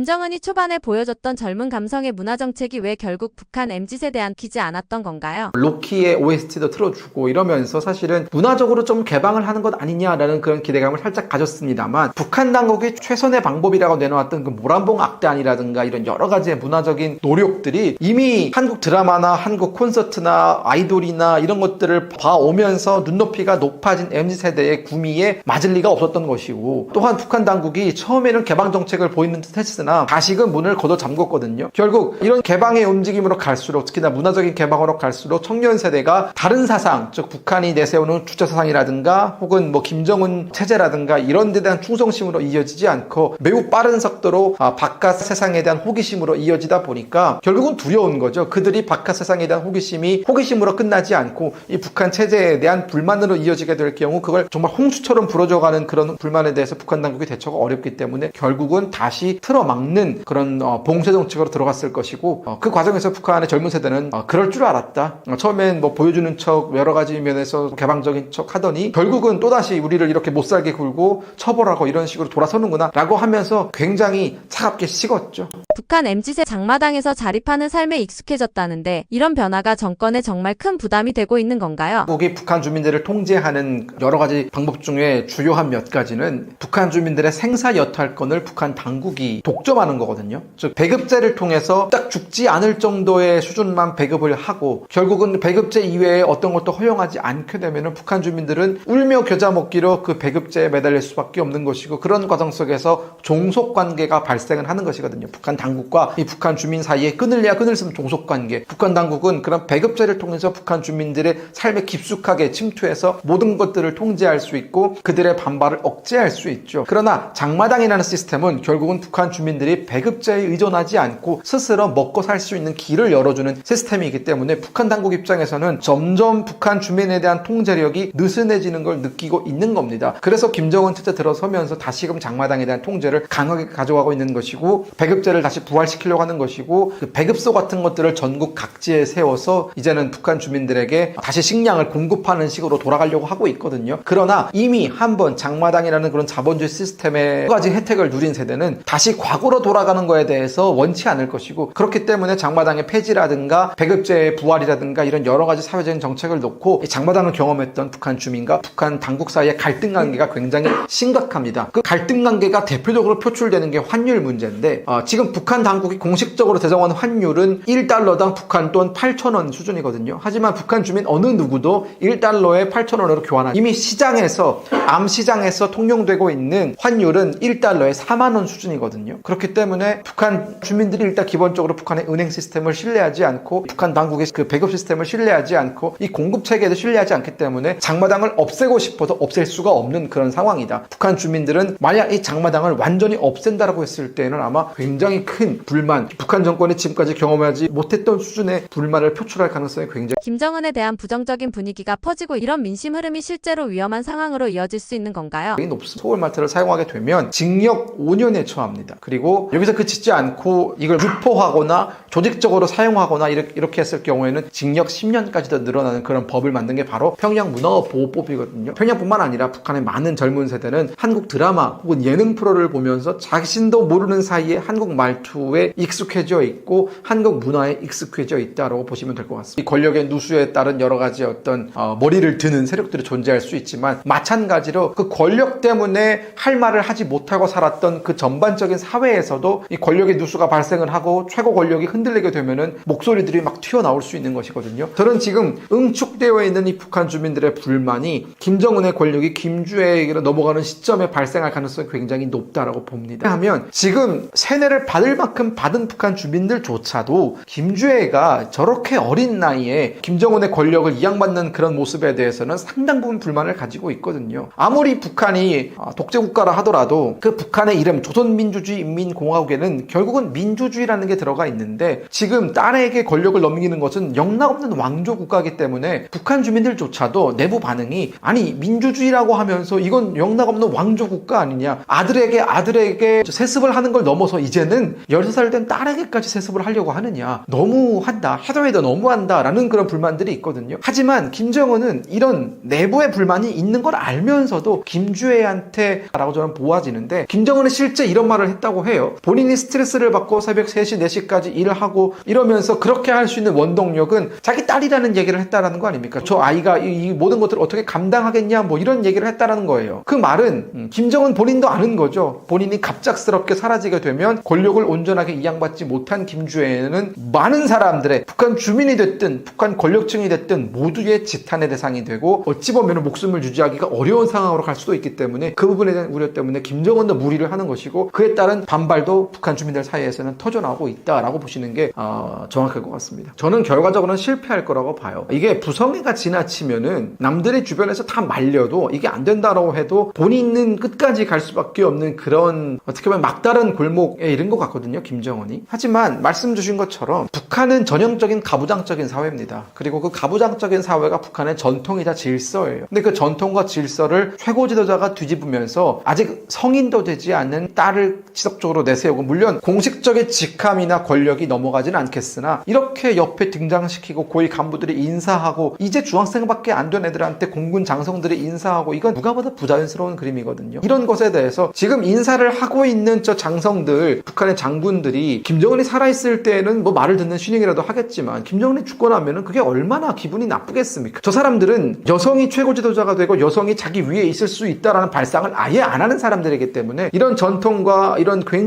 김정은이 초반에 보여줬던 젊은 감성의 문화 정책이 왜 결국 북한 MZ세대에 안기지 않았던 건가요? 로키의 OST도 틀어주고 이러면서 사실은 문화적으로 좀 개방을 하는 것 아니냐라는 그런 기대감을 살짝 가졌습니다만 북한 당국이 최선의 방법이라고 내놓았던 그 모란봉 악단이라든가 이런 여러 가지의 문화적인 노력들이 이미 한국 드라마나 한국 콘서트나 아이돌이나 이런 것들을 봐오면서 눈높이가 높아진 MZ세대의 구미에 맞을 리가 없었던 것이고 또한 북한 당국이 처음에는 개방 정책을 보이는 듯 했으나 다시금 문을 걷어 잠궜거든요. 결국 이런 개방의 움직임으로 갈수록 특히나 문화적인 개방으로 갈수록 청년 세대가 다른 사상, 즉 북한이 내세우는 주체 사상이라든가 혹은 뭐 김정은 체제라든가 이런 데 대한 충성심으로 이어지지 않고 매우 빠른 속도로 아, 바깥 세상에 대한 호기심으로 이어지다 보니까 결국은 두려운 거죠. 그들이 바깥 세상에 대한 호기심이 호기심으로 끝나지 않고 이 북한 체제에 대한 불만으로 이어지게 될 경우 그걸 정말 홍수처럼 불어져가는 그런 불만에 대해서 북한 당국이 대처가 어렵기 때문에 결국은 다시 틀어막 는 그런 어, 봉쇄 정책으로 들어갔을 것이고 어, 그 과정에서 북한의 젊은 세대는 어, 그럴 줄 알았다. 어, 처음엔 뭐 보여주는 척 여러 가지 면에서 개방적인 척 하더니 결국은 또다시 우리를 이렇게 못 살게 굴고 처벌하고 이런 식으로 돌아서는구나 라고 하면서 굉장히 차갑게 식었죠. 북한 MZ세 장마당에서 자립하는 삶에 익숙해졌다는데 이런 변화가 정권에 정말 큰 부담이 되고 있는 건가요? 한국이 북한 주민들을 통제하는 여러 가지 방법 중에 주요한 몇 가지는 북한 주민들의 생사 여탈권을 북한 당국이 독점 하는 거거든요. 즉 배급제를 통해서 딱 죽지 않을 정도의 수준만 배급을 하고 결국은 배급제 이외에 어떤 것도 허용하지 않게 되면 북한 주민들은 울며 겨자 먹기로 그 배급제에 매달릴 수밖에 없는 것이고 그런 과정 속에서 종속 관계가 발생을 하는 것이거든요. 북한 당국과 이 북한 주민 사이에 끊을래야 끊을 수 없는 종속 관계. 북한 당국은 그런 배급제를 통해서 북한 주민들의 삶에 깊숙하게 침투해서 모든 것들을 통제할 수 있고 그들의 반발을 억제할 수 있죠. 그러나 장마당이라는 시스템은 결국은 북한 주민 들이 배급제에 의존하지 않고 스스로 먹고 살 수 있는 길을 열어주는 시스템이기 때문에 북한 당국 입장에서는 점점 북한 주민에 대한 통제력이 느슨해지는 걸 느끼고 있는 겁니다. 그래서 김정은 체제 들어서면서 다시금 장마당에 대한 통제를 강하게 가져가고 있는 것이고 배급제를 다시 부활시키려고 하는 것이고 그 배급소 같은 것들을 전국 각지에 세워서 이제는 북한 주민들에게 다시 식량을 공급하는 식으로 돌아가려고 하고 있거든요. 그러나 이미 한번 장마당이라는 그런 자본주의 시스템의 여러 가지 혜택을 누린 세대는 다시 과거 로 돌아가는 거에 대해서 원치 않을 것이고 그렇기 때문에 장마당의 폐지라든가 배급제의 부활이라든가 이런 여러 가지 사회적인 정책을 놓고 이 장마당을 경험했던 북한 주민과 북한 당국 사이의 갈등 관계가 굉장히 심각합니다. 그 갈등 관계가 대표적으로 표출되는 게 환율 문제인데 어, 지금 북한 당국이 공식적으로 제정한 환율은 1달러당 북한 돈 8,000원 수준이거든요. 하지만 북한 주민 어느 누구도 1달러에 8,000원으로 교환한 이미 시장에서 암 시장에서 통용되고 있는 환율은 1달러에 4만 원 수준이거든요. 그렇기 때문에 북한 주민들이 일단 기본적으로 북한의 은행 시스템을 신뢰하지 않고 북한 당국의 그 배급 시스템을 신뢰하지 않고 이 공급 체계도 신뢰하지 않기 때문에 장마당을 없애고 싶어도 없앨 수가 없는 그런 상황이다. 북한 주민들은 만약 이 장마당을 완전히 없앤다라고 했을 때는 아마 굉장히 큰 불만, 북한 정권이 지금까지 경험하지 못했던 수준의 불만을 표출할 가능성이 굉장히 김정은에 대한 부정적인 분위기가 퍼지고 이런 민심 흐름이 실제로 위험한 상황으로 이어질 수 있는 건가요? 높습니다. 소울마트를 사용하게 되면 징역 5년에 처합니다. 그리고 여기서 그치지 않고 이걸 유포하거나 조직적으로 사용하거나 이렇게, 했을 경우에는 징역 10년까지도 늘어나는 그런 법을 만든 게 바로 평양 문화 보호법이거든요. 평양뿐만 아니라 북한의 많은 젊은 세대는 한국 드라마 혹은 예능 프로를 보면서 자신도 모르는 사이에 한국 말투에 익숙해져 있고 한국 문화에 익숙해져 있다고 보시면 될 것 같습니다. 이 권력의 누수에 따른 여러 가지 어떤 어, 머리를 드는 세력들이 존재할 수 있지만 마찬가지로 그 권력 때문에 할 말을 하지 못하고 살았던 그 전반적인 사회 에서도 이 권력의 누수가 발생을 하고 최고 권력이 흔들리게 되면은 목소리들이 막 튀어나올 수 있는 것이거든요. 저는 지금 응축되어 있는 이 북한 주민들의 불만이 김정은의 권력이 김주애에게로 넘어가는 시점에 발생할 가능성이 굉장히 높다라고 봅니다. 하면 지금 세뇌를 받을 만큼 받은 북한 주민들조차도 김주애가 저렇게 어린 나이에 김정은의 권력을 이양받는 그런 모습에 대해서는 상당 부분 불만을 가지고 있거든요. 아무리 북한이 아, 독재국가라 하더라도 그 북한의 이름 조선민주주의 인민 공화국에는 결국은 민주주의라는 게 들어가 있는데 지금 딸에게 권력을 넘기는 것은 영락없는 왕조 국가이기 때문에 북한 주민들조차도 내부 반응이 아니 민주주의라고 하면서 이건 영락없는 왕조 국가 아니냐 아들에게 아들에게 세습을 하는 걸 넘어서 이제는 16살 된 딸에게까지 세습을 하려고 하느냐. 너무한다. 해도 너무한다. 라는 그런 불만들이 있거든요. 하지만 김정은은 이런 내부의 불만이 있는 걸 알면서도 김주애한테 라고 저는 보아지는데 김정은은 실제 이런 말을 했다고 해요. 본인이 스트레스를 받고 새벽 3시, 4시까지 일을 하고 이러면서 그렇게 할 수 있는 원동력은 자기 딸이라는 얘기를 했다라는 거 아닙니까? 저 아이가 이, 이 모든 것들을 어떻게 감당하겠냐 뭐 이런 얘기를 했다라는 거예요. 그 말은 음, 김정은 본인도 아는 거죠. 본인이 갑작스럽게 사라지게 되면 권력을 온전하게 이양받지 못한 김주애는 많은 사람들의 북한 주민이 됐든 북한 권력층이 됐든 모두의 지탄의 대상이 되고 어찌 보면 목숨을 유지하기가 어려운 상황으로 갈 수도 있기 때문에 그 부분에 대한 우려 때문에 김정은도 무리를 하는 것이고 그에 따른 반 발도 북한 주민들 사이에서는 터져나오고 있다라고 보시는 게 어, 정확할 것 같습니다. 저는 결과적으로는 실패할 거라고 봐요. 이게 부성애가 지나치면은 남들의 주변에서 다 말려도 이게 안 된다라고 해도 본인은 끝까지 갈 수밖에 없는 그런 어떻게 보면 막다른 골목에 이른 것 같거든요. 김정은이. 하지만 말씀 주신 것처럼 북한은 전형적인 가부장적인 사회입니다. 그리고 그 가부장적인 사회가 북한의 전통이자 질서예요. 근데 그 전통과 질서를 최고 지도자가 뒤집으면서 아직 성인도 되지 않는 딸을 지속적으로 내세우고 물론 공식적인 직함이나 권력이 넘어가지는 않겠으나 이렇게 옆에 등장시키고 고위 간부들이 인사하고 이제 중학생밖에 안 된 애들한테 공군 장성들이 인사하고 이건 누가 봐도 부자연스러운 그림이거든요. 이런 것에 대해서 지금 인사를 하고 있는 저 장성들 북한의 장군들이 김정은이 살아있을 때에는 뭐 말을 듣는 신용이라도 하겠지만 김정은이 죽고 나면은 그게 얼마나 기분이 나쁘겠습니까? 저 사람들은 여성이 최고 지도자가 되고 여성이 자기 위에 있을 수 있다라는 발상을 아예 안 하는 사람들이기 때문에 이런 전통과 이런 굉장히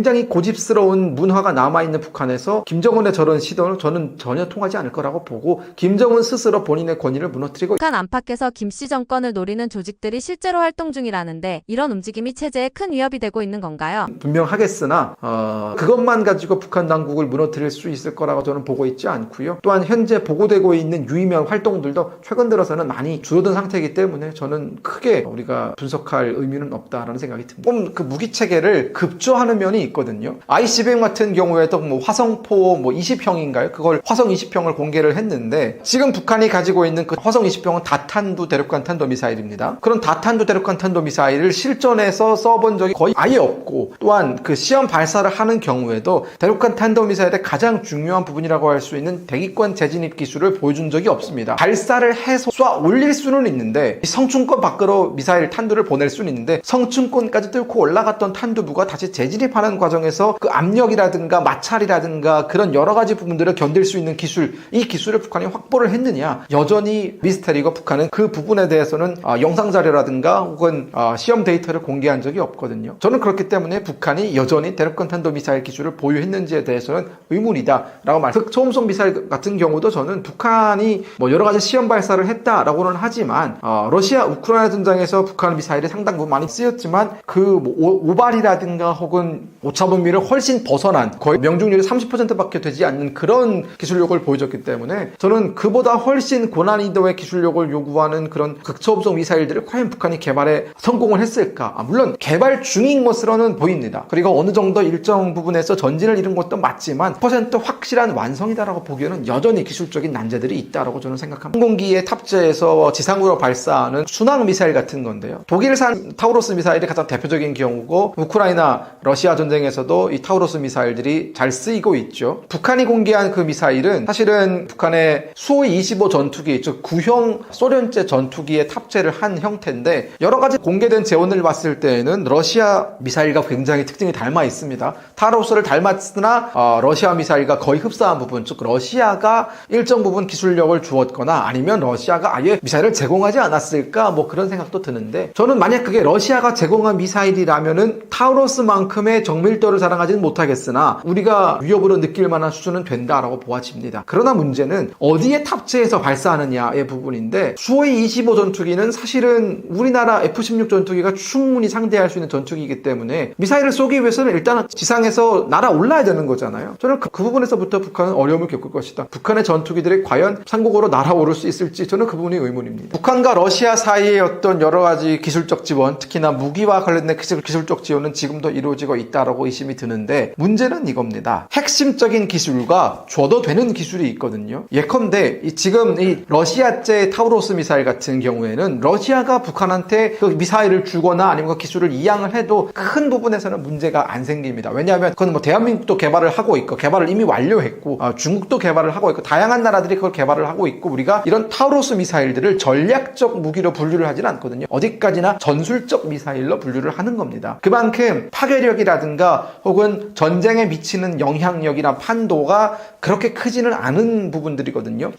고집스러운 문화가 남아있는 북한에서 김정은의 저런 시도는 저는 전혀 통하지 않을 거라고 보고 김정은 스스로 본인의 권위를 무너뜨리고 북한 안팎에서 김씨 정권을 노리는 조직들이 실제로 활동 중이라는데 이런 움직임이 체제에 큰 위협이 되고 있는 건가요? 분명하겠으나 어, 그것만 가지고 북한 당국을 무너뜨릴 수 있을 거라고 저는 보고 있지 않고요. 또한 현재 보고되고 있는 유의미한 활동들도 최근 들어서는 많이 줄어든 상태이기 때문에 저는 크게 우리가 분석할 의미는 없다라는 생각이 듭니다. 그 무기 체계를 급조하는 면이 있거든요. ICBM 같은 경우에도 뭐 화성포 뭐 20형인가요? 그걸 화성 20형을 공개를 했는데 지금 북한이 가지고 있는 그 화성 20형은 다탄두 대륙간 탄도 미사일입니다. 그런 다탄두 대륙간 탄도 미사일을 실전에서 써본 적이 거의 아예 없고 또한 그 시험 발사를 하는 경우에도 대륙간 탄도 미사일의 가장 중요한 부분이라고 할 수 있는 대기권 재진입 기술을 보여준 적이 없습니다. 발사를 해서 쏴 올릴 수는 있는데 이 성층권 밖으로 미사일 탄두를 보낼 수는 있는데 성층권까지 뚫고 올라갔던 탄두부가 다시 재진입하는 과정에서 그 압력이라든가 마찰이라든가 그런 여러 가지 부분들을 견딜 수 있는 기술 이 기술을 북한이 확보를 했느냐 여전히 미스테리고 북한은 그 부분에 대해서는 아, 영상 자료라든가 혹은 아, 시험 데이터를 공개한 적이 없거든요. 저는 그렇기 때문에 북한이 여전히 대륙간 탄도 미사일 기술을 보유했는지에 대해서는 의문이다라고 말. 흑초음속 미사일 같은 경우도 저는 북한이 뭐 여러 가지 시험 발사를 했다라고는 하지만 어, 러시아 우크라이나 전장에서 북한 미사일이 상당 부분 많이 쓰였지만 그 뭐 오발이라든가 혹은 오차 범위를 훨씬 벗어난 거의 명중률이 30%밖에 되지 않는 그런 기술력을 보여줬기 때문에 저는 그보다 훨씬 고난이도의 기술력을 요구하는 그런 극초음속 미사일들을 과연 북한이 개발에 성공을 했을까? 아, 물론 개발 중인 것으로는 보입니다. 그리고 어느 정도 일정 부분에서 전진을 이룬 것도 맞지만 퍼센트 확실한 완성이다라고 보기에는 여전히 기술적인 난제들이 있다라고 저는 생각합니다. 항공기에 탑재해서 지상으로 발사하는 순항 미사일 같은 건데요. 독일산 타우로스 미사일이 가장 대표적인 경우고 우크라이나 러시아 전쟁 에서도 이 타우로스 미사일들이 잘 쓰이고 있죠. 북한이 공개한 그 미사일은 사실은 북한의 수호이 25 전투기 즉 구형 소련제 전투기에 탑재를 한 형태인데 여러 가지 공개된 재원을 봤을 때에는 러시아 미사일과 굉장히 특징이 닮아 있습니다. 타우로스를 닮았으나 어, 러시아 미사일과 거의 흡사한 부분 즉 러시아가 일정 부분 기술력을 주었거나 아니면 러시아가 아예 미사일을 제공하지 않았을까 뭐 그런 생각도 드는데 저는 만약 그게 러시아가 제공한 미사일이라면은 타우로스만큼의 정 밀도를 자랑하지는 못하겠으나 우리가 위협으로 느낄 만한 수준은 된다라고 보아집니다. 그러나 문제는 어디에 탑재해서 발사하느냐의 부분인데 수호이 25 전투기는 사실은 우리나라 F-16 전투기가 충분히 상대할 수 있는 전투기이기 때문에 미사일을 쏘기 위해서는 일단 지상에서 날아 올라야 되는 거잖아요. 저는 그, 그 부분에서부터 북한은 어려움을 겪을 것이다. 북한의 전투기들이 과연 상국으로 날아오를 수 있을지 저는 그 부분이 의문입니다. 북한과 러시아 사이의 어떤 여러 가지 기술적 지원, 특히나 무기와 관련된 기술, 기술적 지원은 지금도 이루어지고 있다 라고 의심이 드는데 문제는 이겁니다. 핵심적인 기술과 줘도 되는 기술이 있거든요. 예컨대 이 지금 이 러시아제 타우로스 미사일 같은 경우에는 러시아가 북한한테 그 미사일을 주거나 아니면 그 기술을 이양을 해도 큰 부분에서는 문제가 안 생깁니다. 왜냐하면 그건 뭐 대한민국도 개발을 하고 있고 개발을 이미 완료했고 어, 중국도 개발을 하고 있고 다양한 나라들이 그걸 개발을 하고 있고 우리가 이런 타우로스 미사일들을 전략적 무기로 분류를 하진 않거든요. 어디까지나 전술적 미사일로 분류를 하는 겁니다. 그만큼 파괴력 이라든가 혹은 전쟁에 미치는 영향력이나 판도가 그렇게 크지는 않은 부분들이거든요.